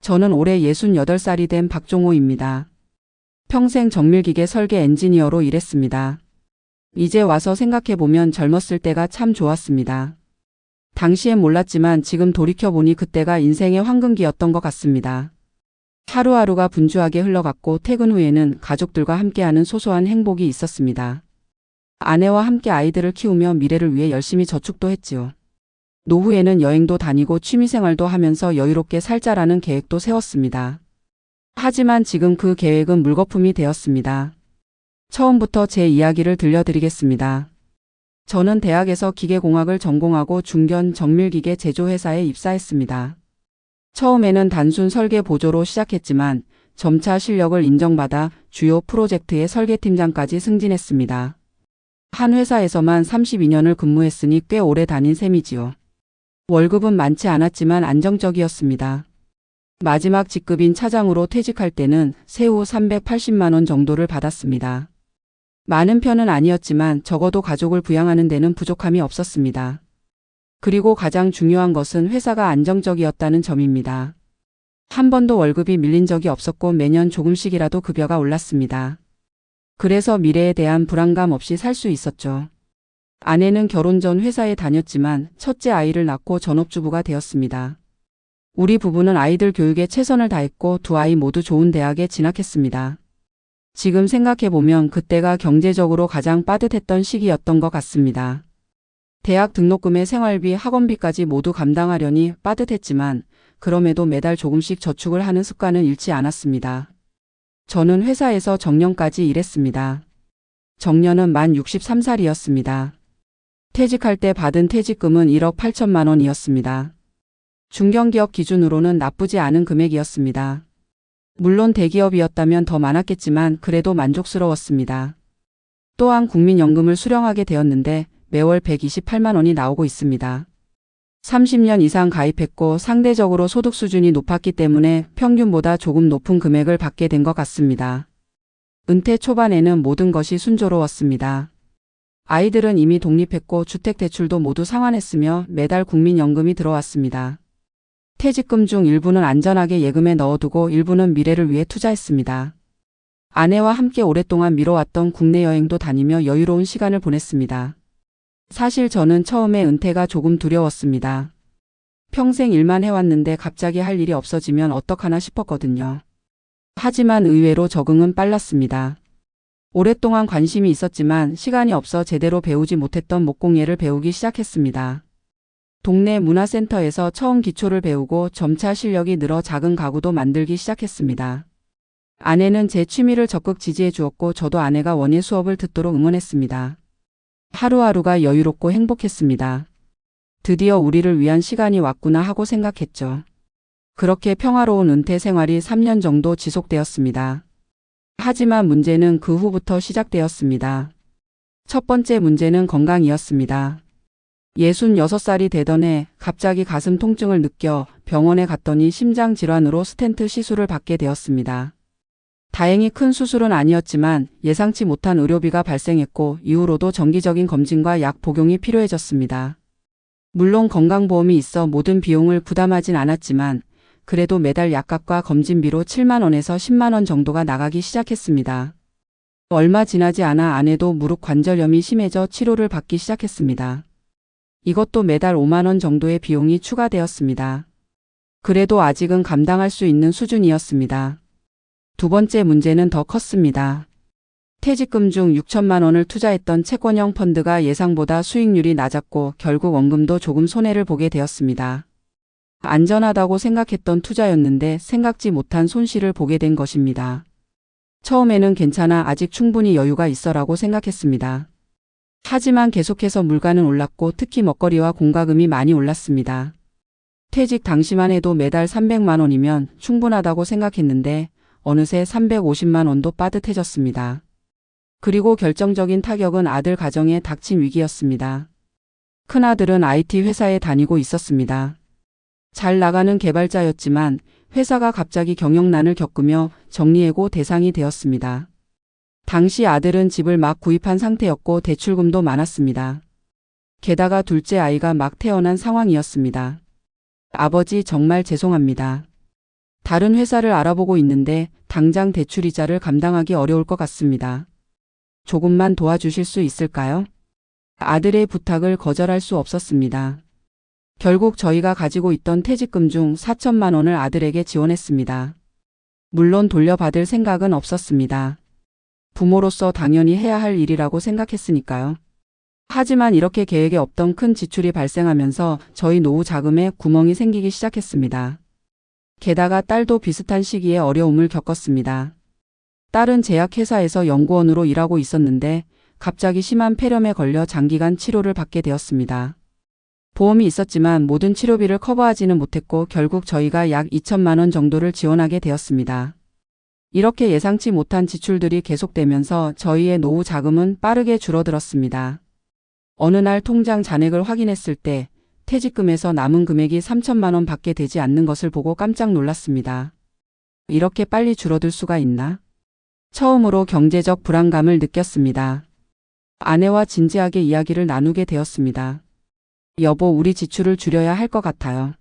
저는 올해 68살이 된 박종호입니다. 평생 정밀기계 설계 엔지니어로 일했습니다. 이제 와서 생각해보면 젊었을 때가 참 좋았습니다. 당시엔 몰랐지만 지금 돌이켜보니 그때가 인생의 황금기였던 것 같습니다. 하루하루가 분주하게 흘러갔고 퇴근 후에는 가족들과 함께하는 소소한 행복이 있었습니다. 아내와 함께 아이들을 키우며 미래를 위해 열심히 저축도 했지요. 노후에는 여행도 다니고 취미생활도 하면서 여유롭게 살자라는 계획도 세웠습니다. 하지만 지금 그 계획은 물거품이 되었습니다. 처음부터 제 이야기를 들려드리겠습니다. 저는 대학에서 기계공학을 전공하고 중견 정밀기계 제조회사에 입사했습니다. 처음에는 단순 설계 보조로 시작했지만 점차 실력을 인정받아 주요 프로젝트의 설계팀장까지 승진했습니다. 한 회사에서만 32년을 근무했으니 꽤 오래 다닌 셈이지요. 월급은 많지 않았지만 안정적이었습니다. 마지막 직급인 차장으로 퇴직할 때는 세후 380만 원 정도를 받았습니다. 많은 편은 아니었지만 적어도 가족을 부양하는 데는 부족함이 없었습니다. 그리고 가장 중요한 것은 회사가 안정적이었다는 점입니다. 한 번도 월급이 밀린 적이 없었고 매년 조금씩이라도 급여가 올랐습니다. 그래서 미래에 대한 불안감 없이 살 수 있었죠. 아내는 결혼 전 회사에 다녔지만 첫째 아이를 낳고 전업주부가 되었습니다. 우리 부부는 아이들 교육에 최선을 다했고 두 아이 모두 좋은 대학에 진학했습니다. 지금 생각해보면 그때가 경제적으로 가장 빠듯했던 시기였던 것 같습니다. 대학 등록금에 생활비, 학원비까지 모두 감당하려니 빠듯했지만 그럼에도 매달 조금씩 저축을 하는 습관은 잃지 않았습니다. 저는 회사에서 정년까지 일했습니다. 정년은 만 63살이었습니다. 퇴직할 때 받은 퇴직금은 1억 8천만 원이었습니다. 중견기업 기준으로는 나쁘지 않은 금액이었습니다. 물론 대기업이었다면 더 많았겠지만 그래도 만족스러웠습니다. 또한 국민연금을 수령하게 되었는데 매월 128만 원이 나오고 있습니다. 30년 이상 가입했고 상대적으로 소득 수준이 높았기 때문에 평균보다 조금 높은 금액을 받게 된 것 같습니다. 은퇴 초반에는 모든 것이 순조로웠습니다. 아이들은 이미 독립했고 주택대출도 모두 상환했으며 매달 국민연금이 들어왔습니다. 퇴직금 중 일부는 안전하게 예금에 넣어두고 일부는 미래를 위해 투자했습니다. 아내와 함께 오랫동안 미뤄왔던 국내 여행도 다니며 여유로운 시간을 보냈습니다. 사실 저는 처음에 은퇴가 조금 두려웠습니다. 평생 일만 해왔는데 갑자기 할 일이 없어지면 어떡하나 싶었거든요. 하지만 의외로 적응은 빨랐습니다. 오랫동안 관심이 있었지만 시간이 없어 제대로 배우지 못했던 목공예를 배우기 시작했습니다. 동네 문화센터에서 처음 기초를 배우고 점차 실력이 늘어 작은 가구도 만들기 시작했습니다. 아내는 제 취미를 적극 지지해 주었고 저도 아내가 원예 수업을 듣도록 응원했습니다. 하루하루가 여유롭고 행복했습니다. 드디어 우리를 위한 시간이 왔구나 하고 생각했죠. 그렇게 평화로운 은퇴 생활이 3년 정도 지속되었습니다. 하지만 문제는 그 후부터 시작되었습니다. 첫 번째 문제는 건강이었습니다. 66살이 되던 해 갑자기 가슴 통증을 느껴 병원에 갔더니 심장 질환으로 스텐트 시술을 받게 되었습니다. 다행히 큰 수술은 아니었지만 예상치 못한 의료비가 발생했고 이후로도 정기적인 검진과 약 복용이 필요해졌습니다. 물론 건강보험이 있어 모든 비용을 부담하진 않았지만 그래도 매달 약값과 검진비로 7만원에서 10만원 정도가 나가기 시작했습니다. 얼마 지나지 않아 아내도 무릎 관절염이 심해져 치료를 받기 시작했습니다. 이것도 매달 5만원 정도의 비용이 추가되었습니다. 그래도 아직은 감당할 수 있는 수준이었습니다. 두 번째 문제는 더 컸습니다. 퇴직금 중 6천만 원을 투자했던 채권형 펀드가 예상보다 수익률이 낮았고 결국 원금도 조금 손해를 보게 되었습니다. 안전하다고 생각했던 투자였는데 생각지 못한 손실을 보게 된 것입니다. 처음에는 괜찮아 아직 충분히 여유가 있어라고 생각했습니다. 하지만 계속해서 물가는 올랐고 특히 먹거리와 공과금이 많이 올랐습니다. 퇴직 당시만 해도 매달 300만 원이면 충분하다고 생각했는데 어느새 350만 원도 빠듯해졌습니다. 그리고 결정적인 타격은 아들 가정에 닥친 위기였습니다. 큰아들은 IT 회사에 다니고 있었습니다. 잘 나가는 개발자였지만 회사가 갑자기 경영난을 겪으며 정리해고 대상이 되었습니다. 당시 아들은 집을 막 구입한 상태였고 대출금도 많았습니다. 게다가 둘째 아이가 막 태어난 상황이었습니다. 아버지 정말 죄송합니다. 다른 회사를 알아보고 있는데 당장 대출이자를 감당하기 어려울 것 같습니다. 조금만 도와주실 수 있을까요? 아들의 부탁을 거절할 수 없었습니다. 결국 저희가 가지고 있던 퇴직금 중 4천만 원을 아들에게 지원했습니다. 물론 돌려받을 생각은 없었습니다. 부모로서 당연히 해야 할 일이라고 생각했으니까요. 하지만 이렇게 계획에 없던 큰 지출이 발생하면서 저희 노후 자금에 구멍이 생기기 시작했습니다. 게다가 딸도 비슷한 시기에 어려움을 겪었습니다. 딸은 제약회사에서 연구원으로 일하고 있었는데 갑자기 심한 폐렴에 걸려 장기간 치료를 받게 되었습니다. 보험이 있었지만 모든 치료비를 커버하지는 못했고 결국 저희가 약 2천만 원 정도를 지원하게 되었습니다. 이렇게 예상치 못한 지출들이 계속되면서 저희의 노후 자금은 빠르게 줄어들었습니다. 어느 날 통장 잔액을 확인했을 때 퇴직금에서 남은 금액이 3천만 원 밖에 되지 않는 것을 보고 깜짝 놀랐습니다. 이렇게 빨리 줄어들 수가 있나? 처음으로 경제적 불안감을 느꼈습니다. 아내와 진지하게 이야기를 나누게 되었습니다. 여보, 우리 지출을 줄여야 할 것 같아요.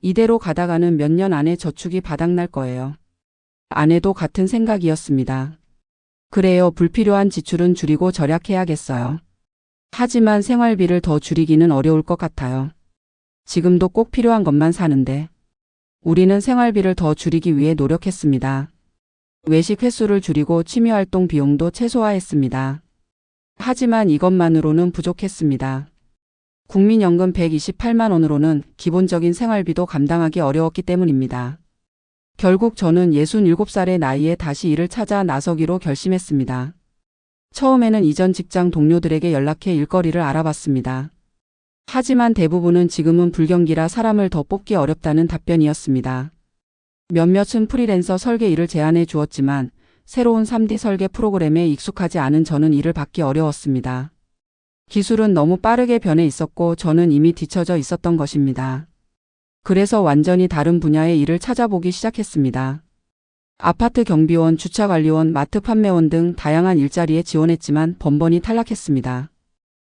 이대로 가다가는 몇 년 안에 저축이 바닥날 거예요. 아내도 같은 생각이었습니다. 그래요, 불필요한 지출은 줄이고 절약해야겠어요. 하지만 생활비를 더 줄이기는 어려울 것 같아요. 지금도 꼭 필요한 것만 사는데. 우리는 생활비를 더 줄이기 위해 노력했습니다. 외식 횟수를 줄이고 취미활동 비용도 최소화했습니다. 하지만 이것만으로는 부족했습니다. 국민연금 128만 원으로는 기본적인 생활비도 감당하기 어려웠기 때문입니다. 결국 저는 67살의 나이에 다시 일을 찾아 나서기로 결심했습니다. 처음에는 이전 직장 동료들에게 연락해 일거리를 알아봤습니다. 하지만 대부분은 지금은 불경기라 사람을 더 뽑기 어렵다는 답변이었습니다. 몇몇은 프리랜서 설계 일을 제안해 주었지만 새로운 3D 설계 프로그램에 익숙하지 않은 저는 일을 받기 어려웠습니다. 기술은 너무 빠르게 변해 있었고 저는 이미 뒤처져 있었던 것입니다. 그래서 완전히 다른 분야의 일을 찾아보기 시작했습니다. 아파트 경비원, 주차관리원, 마트 판매원 등 다양한 일자리에 지원했지만 번번이 탈락했습니다.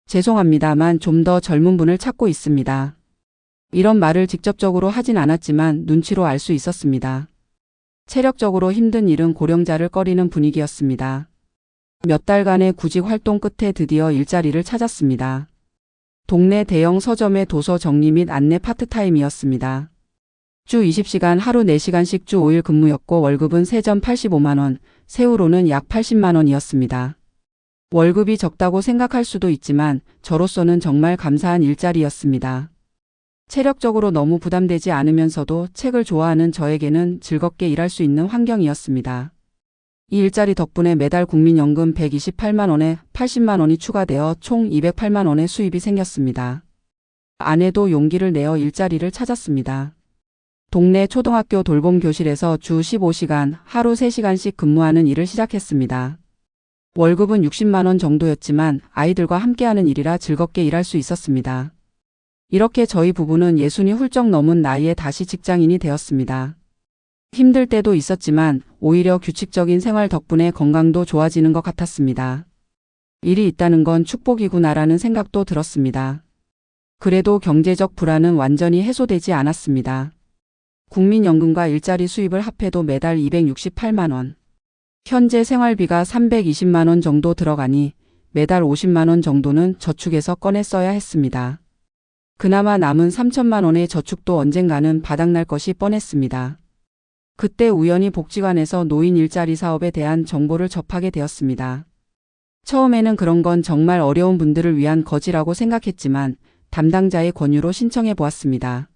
죄송합니다만 좀 더 젊은 분을 찾고 있습니다. 이런 말을 직접적으로 하진 않았지만 눈치로 알 수 있었습니다. 체력적으로 힘든 일은 고령자를 꺼리는 분위기였습니다. 몇 달간의 구직 활동 끝에 드디어 일자리를 찾았습니다. 동네 대형 서점의 도서 정리 및 안내 파트타임이었습니다. 주 20시간 하루 4시간씩 주 5일 근무였고 월급은 세전 85만원, 세후로는 약 80만원이었습니다. 월급이 적다고 생각할 수도 있지만 저로서는 정말 감사한 일자리였습니다. 체력적으로 너무 부담되지 않으면서도 책을 좋아하는 저에게는 즐겁게 일할 수 있는 환경이었습니다. 이 일자리 덕분에 매달 국민연금 128만 원에 80만 원이 추가되어 총 208만 원의 수입이 생겼습니다. 아내도 용기를 내어 일자리를 찾았습니다. 동네 초등학교 돌봄 교실에서 주 15시간 하루 3시간씩 근무하는 일을 시작했습니다. 월급은 60만 원 정도였지만 아이들과 함께하는 일이라 즐겁게 일할 수 있었습니다. 이렇게 저희 부부는 예순이 훌쩍 넘은 나이에 다시 직장인이 되었습니다. 힘들 때도 있었지만 오히려 규칙적인 생활 덕분에 건강도 좋아지는 것 같았습니다. 일이 있다는 건 축복이구나라는 생각도 들었습니다. 그래도 경제적 불안은 완전히 해소되지 않았습니다. 국민연금과 일자리 수입을 합해도 매달 268만원. 현재 생활비가 320만원 정도 들어가니 매달 50만원 정도는 저축해서 꺼내 써야 했습니다. 그나마 남은 3천만 원의 저축도 언젠가는 바닥날 것이 뻔했습니다. 그때 우연히 복지관에서 노인 일자리 사업에 대한 정보를 접하게 되었습니다. 처음에는 그런 건 정말 어려운 분들을 위한 거지라고 생각했지만 담당자의 권유로 신청해 보았습니다.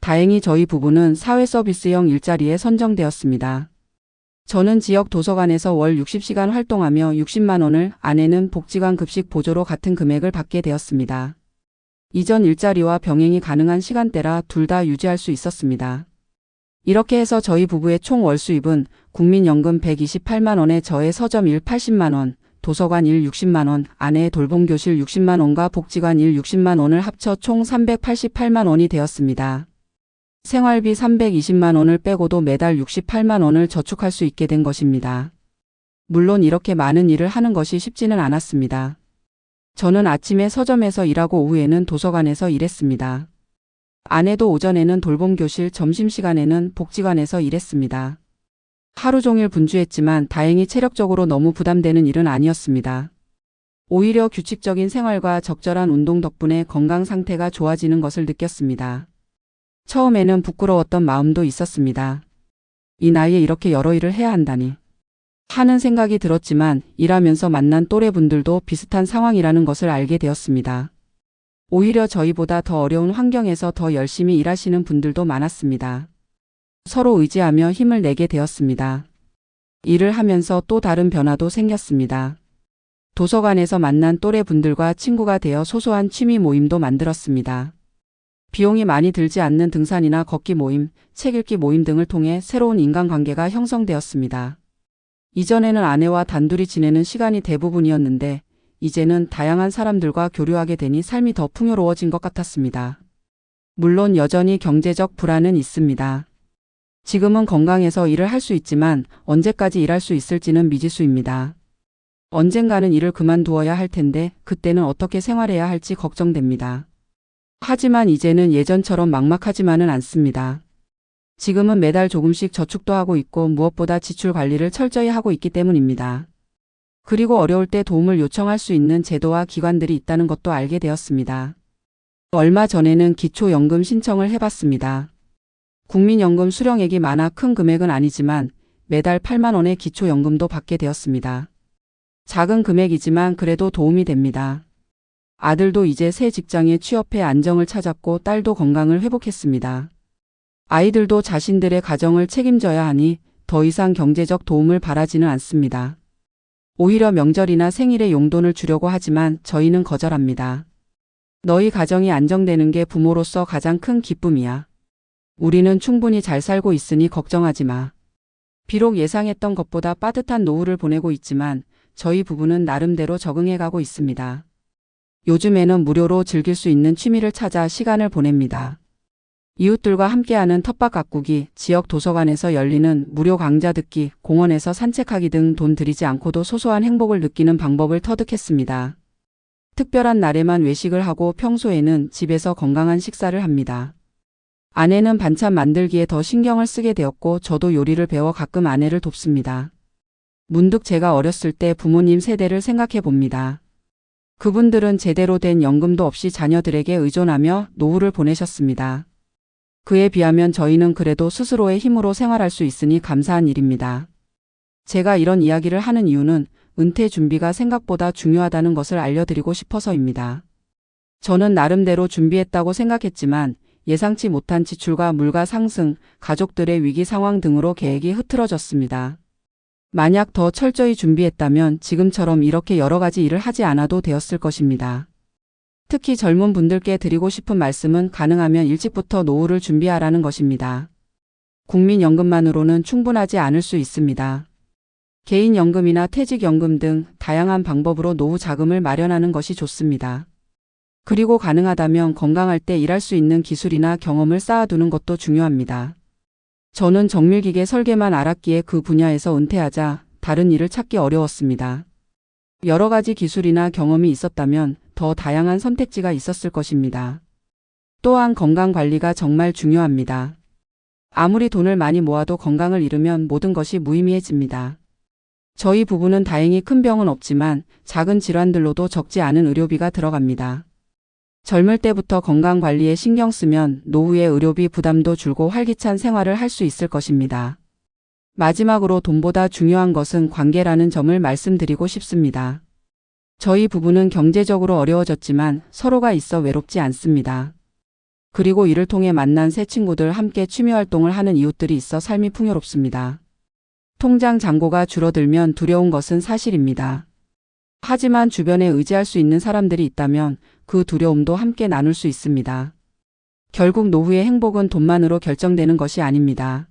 다행히 저희 부부는 사회 서비스형 일자리에 선정되었습니다. 저는 지역 도서관에서 월 60시간 활동하며 60만 원을 아내는 복지관 급식 보조로 같은 금액을 받게 되었습니다. 이전 일자리와 병행이 가능한 시간대라 둘 다 유지할 수 있었습니다. 이렇게 해서 저희 부부의 총 월 수입은 국민연금 128만 원에 저의 서점 일 80만 원, 도서관 일 60만 원, 아내의 돌봄교실 60만 원과 복지관 일 60만 원을 합쳐 총 388만 원이 되었습니다. 생활비 320만 원을 빼고도 매달 68만 원을 저축할 수 있게 된 것입니다. 물론 이렇게 많은 일을 하는 것이 쉽지는 않았습니다. 저는 아침에 서점에서 일하고 오후에는 도서관에서 일했습니다. 아내도 오전에는 돌봄교실, 점심시간에는 복지관에서 일했습니다. 하루 종일 분주했지만 다행히 체력적으로 너무 부담되는 일은 아니었습니다. 오히려 규칙적인 생활과 적절한 운동 덕분에 건강 상태가 좋아지는 것을 느꼈습니다. 처음에는 부끄러웠던 마음도 있었습니다. 이 나이에 이렇게 여러 일을 해야 한다니. 하는 생각이 들었지만 일하면서 만난 또래분들도 비슷한 상황이라는 것을 알게 되었습니다. 오히려 저희보다 더 어려운 환경에서 더 열심히 일하시는 분들도 많았습니다. 서로 의지하며 힘을 내게 되었습니다. 일을 하면서 또 다른 변화도 생겼습니다. 도서관에서 만난 또래 분들과 친구가 되어 소소한 취미 모임도 만들었습니다. 비용이 많이 들지 않는 등산이나 걷기 모임, 책 읽기 모임 등을 통해 새로운 인간관계가 형성되었습니다. 이전에는 아내와 단둘이 지내는 시간이 대부분이었는데 이제는 다양한 사람들과 교류하게 되니 삶이 더 풍요로워진 것 같았습니다. 물론 여전히 경제적 불안은 있습니다. 지금은 건강해서 일을 할 수 있지만 언제까지 일할 수 있을지는 미지수입니다. 언젠가는 일을 그만두어야 할 텐데 그때는 어떻게 생활해야 할지 걱정됩니다. 하지만 이제는 예전처럼 막막하지만은 않습니다. 지금은 매달 조금씩 저축도 하고 있고 무엇보다 지출 관리를 철저히 하고 있기 때문입니다. 그리고 어려울 때 도움을 요청할 수 있는 제도와 기관들이 있다는 것도 알게 되었습니다. 얼마 전에는 기초연금 신청을 해봤습니다. 국민연금 수령액이 많아 큰 금액은 아니지만 매달 8만 원의 기초연금도 받게 되었습니다. 작은 금액이지만 그래도 도움이 됩니다. 아들도 이제 새 직장에 취업해 안정을 찾았고 딸도 건강을 회복했습니다. 아이들도 자신들의 가정을 책임져야 하니 더 이상 경제적 도움을 바라지는 않습니다. 오히려 명절이나 생일에 용돈을 주려고 하지만 저희는 거절합니다. 너희 가정이 안정되는 게 부모로서 가장 큰 기쁨이야. 우리는 충분히 잘 살고 있으니 걱정하지 마. 비록 예상했던 것보다 빠듯한 노후를 보내고 있지만 저희 부부는 나름대로 적응해 가고 있습니다. 요즘에는 무료로 즐길 수 있는 취미를 찾아 시간을 보냅니다. 이웃들과 함께하는 텃밭 가꾸기, 지역 도서관에서 열리는 무료 강좌 듣기, 공원에서 산책하기 등 돈 들이지 않고도 소소한 행복을 느끼는 방법을 터득했습니다. 특별한 날에만 외식을 하고 평소에는 집에서 건강한 식사를 합니다. 아내는 반찬 만들기에 더 신경을 쓰게 되었고 저도 요리를 배워 가끔 아내를 돕습니다. 문득 제가 어렸을 때 부모님 세대를 생각해 봅니다. 그분들은 제대로 된 연금도 없이 자녀들에게 의존하며 노후를 보내셨습니다. 그에 비하면 저희는 그래도 스스로의 힘으로 생활할 수 있으니 감사한 일입니다. 제가 이런 이야기를 하는 이유는 은퇴 준비가 생각보다 중요하다는 것을 알려드리고 싶어서입니다. 저는 나름대로 준비했다고 생각했지만 예상치 못한 지출과 물가 상승, 가족들의 위기 상황 등으로 계획이 흐트러졌습니다. 만약 더 철저히 준비했다면 지금처럼 이렇게 여러 가지 일을 하지 않아도 되었을 것입니다. 특히 젊은 분들께 드리고 싶은 말씀은 가능하면 일찍부터 노후를 준비하라는 것입니다. 국민연금만으로는 충분하지 않을 수 있습니다. 개인연금이나 퇴직연금 등 다양한 방법으로 노후 자금을 마련하는 것이 좋습니다. 그리고 가능하다면 건강할 때 일할 수 있는 기술이나 경험을 쌓아두는 것도 중요합니다. 저는 정밀기계 설계만 알았기에 그 분야에서 은퇴하자 다른 일을 찾기 어려웠습니다. 여러 가지 기술이나 경험이 있었다면 더 다양한 선택지가 있었을 것입니다. 또한 건강 관리가 정말 중요합니다. 아무리 돈을 많이 모아도 건강을 잃으면 모든 것이 무의미해집니다. 저희 부부는 다행히 큰 병은 없지만 작은 질환들로도 적지 않은 의료비가 들어갑니다. 젊을 때부터 건강 관리에 신경 쓰면 노후에 의료비 부담도 줄고 활기찬 생활을 할 수 있을 것입니다. 마지막으로 돈보다 중요한 것은 관계라는 점을 말씀드리고 싶습니다. 저희 부부는 경제적으로 어려워졌지만 서로가 있어 외롭지 않습니다. 그리고 이를 통해 만난 새 친구들 함께 취미 활동을 하는 이웃들이 있어 삶이 풍요롭습니다. 통장 잔고가 줄어들면 두려운 것은 사실입니다. 하지만 주변에 의지할 수 있는 사람들이 있다면 그 두려움도 함께 나눌 수 있습니다. 결국 노후의 행복은 돈만으로 결정되는 것이 아닙니다.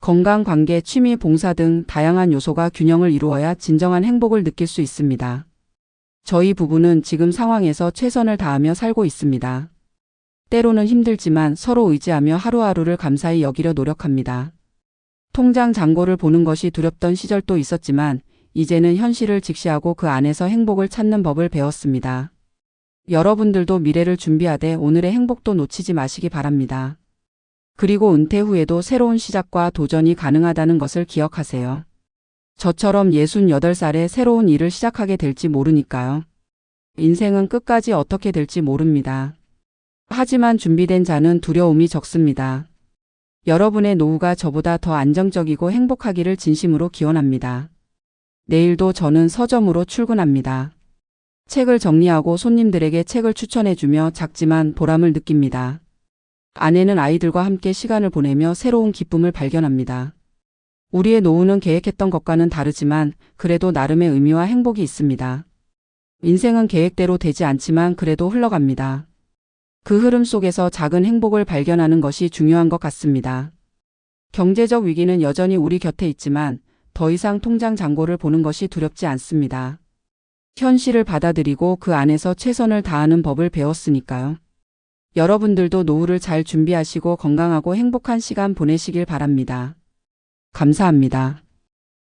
건강, 관계, 취미, 봉사 등 다양한 요소가 균형을 이루어야 진정한 행복을 느낄 수 있습니다. 저희 부부는 지금 상황에서 최선을 다하며 살고 있습니다. 때로는 힘들지만 서로 의지하며 하루하루를 감사히 여기려 노력합니다. 통장 잔고를 보는 것이 두렵던 시절도 있었지만 이제는 현실을 직시하고 그 안에서 행복을 찾는 법을 배웠습니다. 여러분들도 미래를 준비하되 오늘의 행복도 놓치지 마시기 바랍니다. 그리고 은퇴 후에도 새로운 시작과 도전이 가능하다는 것을 기억하세요. 저처럼 68살에 새로운 일을 시작하게 될지 모르니까요. 인생은 끝까지 어떻게 될지 모릅니다. 하지만 준비된 자는 두려움이 적습니다. 여러분의 노후가 저보다 더 안정적이고 행복하기를 진심으로 기원합니다. 내일도 저는 서점으로 출근합니다. 책을 정리하고 손님들에게 책을 추천해주며 작지만 보람을 느낍니다. 아내는 아이들과 함께 시간을 보내며 새로운 기쁨을 발견합니다. 우리의 노후는 계획했던 것과는 다르지만 그래도 나름의 의미와 행복이 있습니다. 인생은 계획대로 되지 않지만 그래도 흘러갑니다. 그 흐름 속에서 작은 행복을 발견하는 것이 중요한 것 같습니다. 경제적 위기는 여전히 우리 곁에 있지만 더 이상 통장 잔고를 보는 것이 두렵지 않습니다. 현실을 받아들이고 그 안에서 최선을 다하는 법을 배웠으니까요. 여러분들도 노후를 잘 준비하시고 건강하고 행복한 시간 보내시길 바랍니다. 감사합니다.